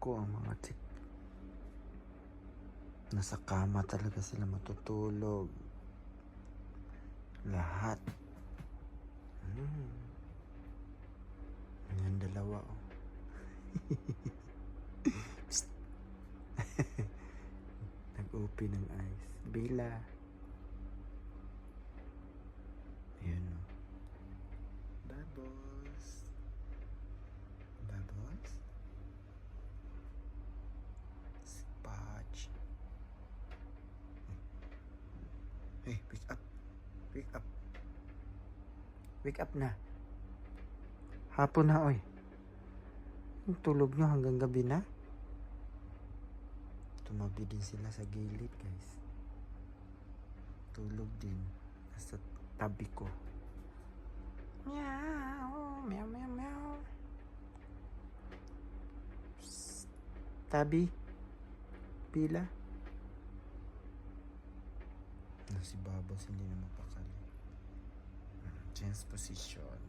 ko ang mga tik. Nasa kama talaga sila matutulog. Lahat. Hmm. Yan dalawa oh. Nag-open ng eyes. Bila. Ayan o. Bubbles. Bubbles. Spudge. Hey, wake up. Wake up. Wake up na. Hapon na, oy. Tulog nyo hanggang gabi na. Tumabi din sila sa gilid, guys. Tulog din. Nasa tabi ko. Meow, meow, meow, meow. Tabi. Pila. Na si Babos hindi na mapakali. position